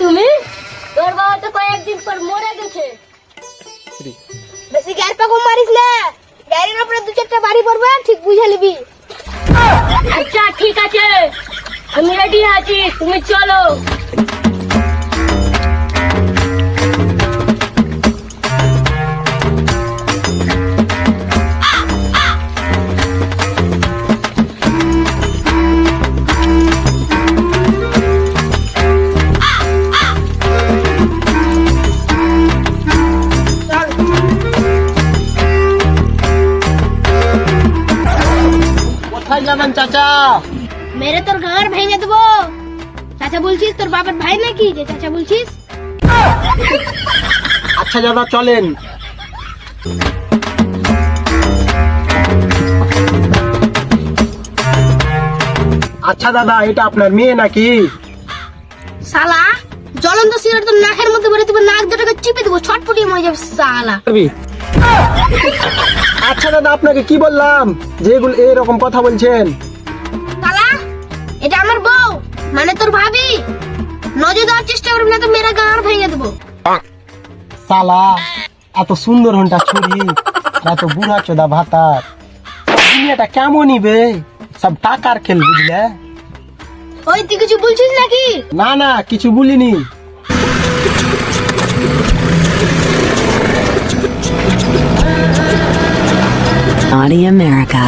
তুমি? তোর বাবা তো কয়েকদিন পর মরে গেছে। বেশি গ্যার পাকো মারিস না। গ্যারের উপরে দু চারটা বাড়ি পড়বে ঠিক বুঝে নিবি। আচ্ছা ঠিক আছে। আমি রেডি আছি। তুমি চলো। যাবেন চাচা। মেরে তোর গাঁর ভেঙে দেবো। চাচা বলছিস তোর বাবার ভাই নাকি? যে চাচা বলছিস। আচ্ছা দাদা চলেন। আচ্ছা দাদা এটা আপনার মেয়ে নাকি? শালা জ্বলন্ত সিগারেট তোর নাকের মধ্যে ভরে দেবো নাক দুটোকে চিপে দেবো ছটপটিয়ে মরে যাবে শালা। আচ্ছা দাদা আপনাকে কি বললাম? যে এগুলো এরকম কথা বলছেন। শালা এটা আমার বউ মানে তোর ভাবি। নজর দেওয়ার চেষ্টা করবি না তো মেরা গাঁর ভেঙে দেবো। সালা এত সুন্দর হনটা ছুরি এত বুড়া চোদা ভাতার দুনিয়াটা কেমন নিবে সব টাকার খেল বুঝলে? ওই তুই কিছু বলছিস নাকি? না না কিছু বলিনি। Naughty America.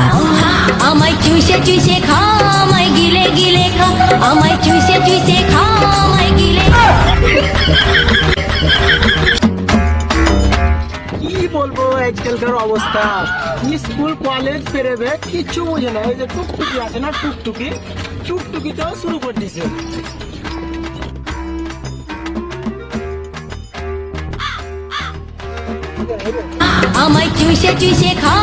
আমায় চুষে চুষে খা আমায় গিলে গিলে খা আমায় চুষে চুষে খা আমায় গিলে কি বলব আজকালকার অবস্থা। স্কুল কলেজ পেরেবে কিচ্ছু বোঝে না। এই যে টুকটুকি আছে না টুকটুকি? টুকটুকিটাও শুরু করে দিছে। আমায় চুষে চুষে খা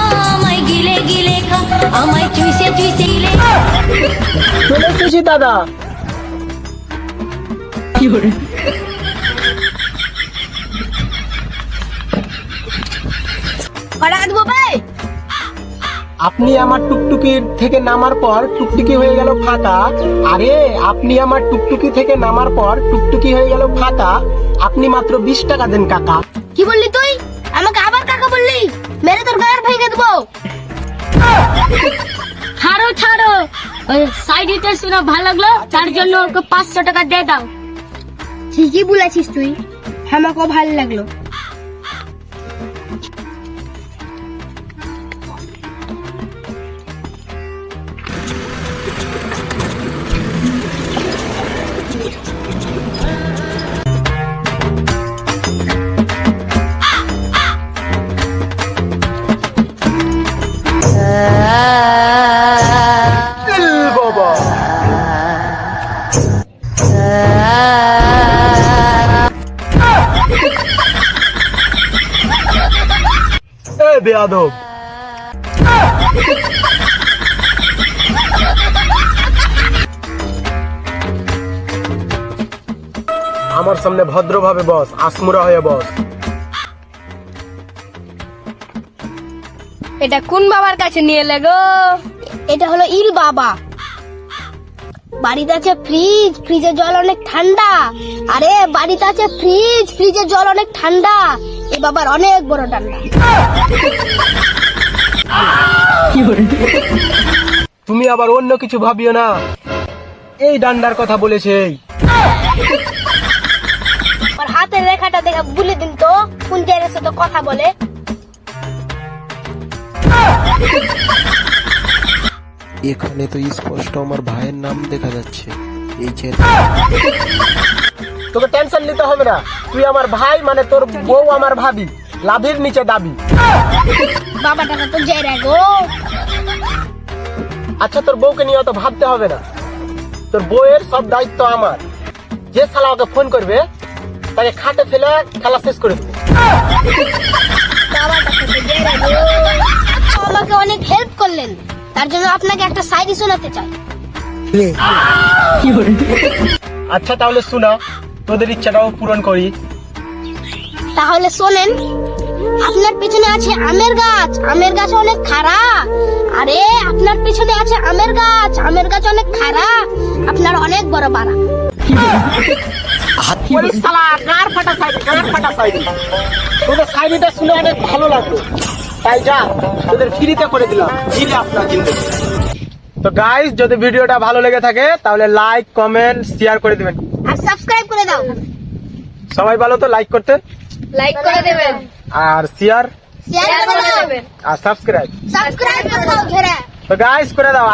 আমায় চুষে গিলে চলে এসেছি দাদা দেবো ভাই আপনি আমার টুকটুকির থেকে নামার পর টুকটুকি হয়ে গেল ফাঁকা আরে আপনি আমার টুকটুকি থেকে নামার পর টুকটুকি হয়ে গেল ফাঁকা আপনি মাত্র বিশ টাকা দেন কাকা। কি বললি তুই? আমাকে আবার কাকা বললি? মেরে তোর গাঁর ভেঙে দেবো। ছাড়ো ছাড়ো। ওই সাইডে শুনে ভালো লাগল, তার জন্য ওকে পাঁচশো টাকা দে দাও। ঠিকই বলেছিস তুই। আমাকেও ভালো লাগল। বেয়াদব। আমার সামনে ভদ্রভাবে বস আসমুরা হয়ে বস। এটা কোন বাবার কাছে নিয়ে এলে গো? এটা হলো ইল বাবা। বাড়িতে আছে ফ্রিজ ফ্রিজের জল অনেক ঠান্ডা। আরে বাড়িতে আছে ফ্রিজ ফ্রিজের জল অনেক ঠান্ডা। এ বাবার অনেক বড় ঠান্ডা তুমি আবার অন্য কিছু ভাবিও না। এই ডান্ডার কথা বলেছে আর হাতের রেখাটা দেখে বলে দিন তো কোন জায়গার সাথে কথা বলে। এখানে তো স্পষ্ট আমার ভাইয়ের নাম দেখা যাচ্ছে। এই যে তোকে টেনশন নিতে হবে না। তুই আমার ভাই মানে তোর বউ আমার ভাবি। লাভের নিচে দাবি। বাবাটাকে তো জেরে গো। আচ্ছা তোর বউকে নিয়ে অত ভাবতে হবে না। তোর বউয়ের সব দায়িত্ব আমার। যে শালা ওকে ফোন করবে তাকে খাটে ফেলে খেলা শেষ করে দেবে। আমাকে অনেক হেল্প করলেন। তার জন্য আপনাকে একটা সাইরি শোনাতে চাই। আচ্ছা তাহলে শোনা। তোদের ইচ্ছাটাও পূরণ করি। তাহলে শোনেন আপনার পিছনে আছে আমের গাছ। আমের গাছ অনেক খাড়া। আরে আপনার পিছনে আছে আমের গাছ। আমের গাছ অনেক খাড়া। আপনার অনেক বড় বাড়া শালা গার ফাটা সাইড গার ফাটা সাইড। তোদের সাইডটা শুনে অনেক ভালো লাগল। তাই যা তোদের ফ্রিতে করে দিলাম। জিলে আপনার জিন্দগি। তো গাইস যদি ভিডিওটা ভালো লেগে থাকে তাহলে লাইক কমেন্ট শেয়ার করে দিবেন। আর সাবস্ক্রাইব করে দাও। সবাই ভালো তো? লাইক করতে? লাইক করে দেবেন। আর শেয়ার শেয়ার করে দেবেন। আর সাবস্ক্রাইব সাবস্ক্রাইব করে দাও ঘেরা। তো গাইস করে দাও। আর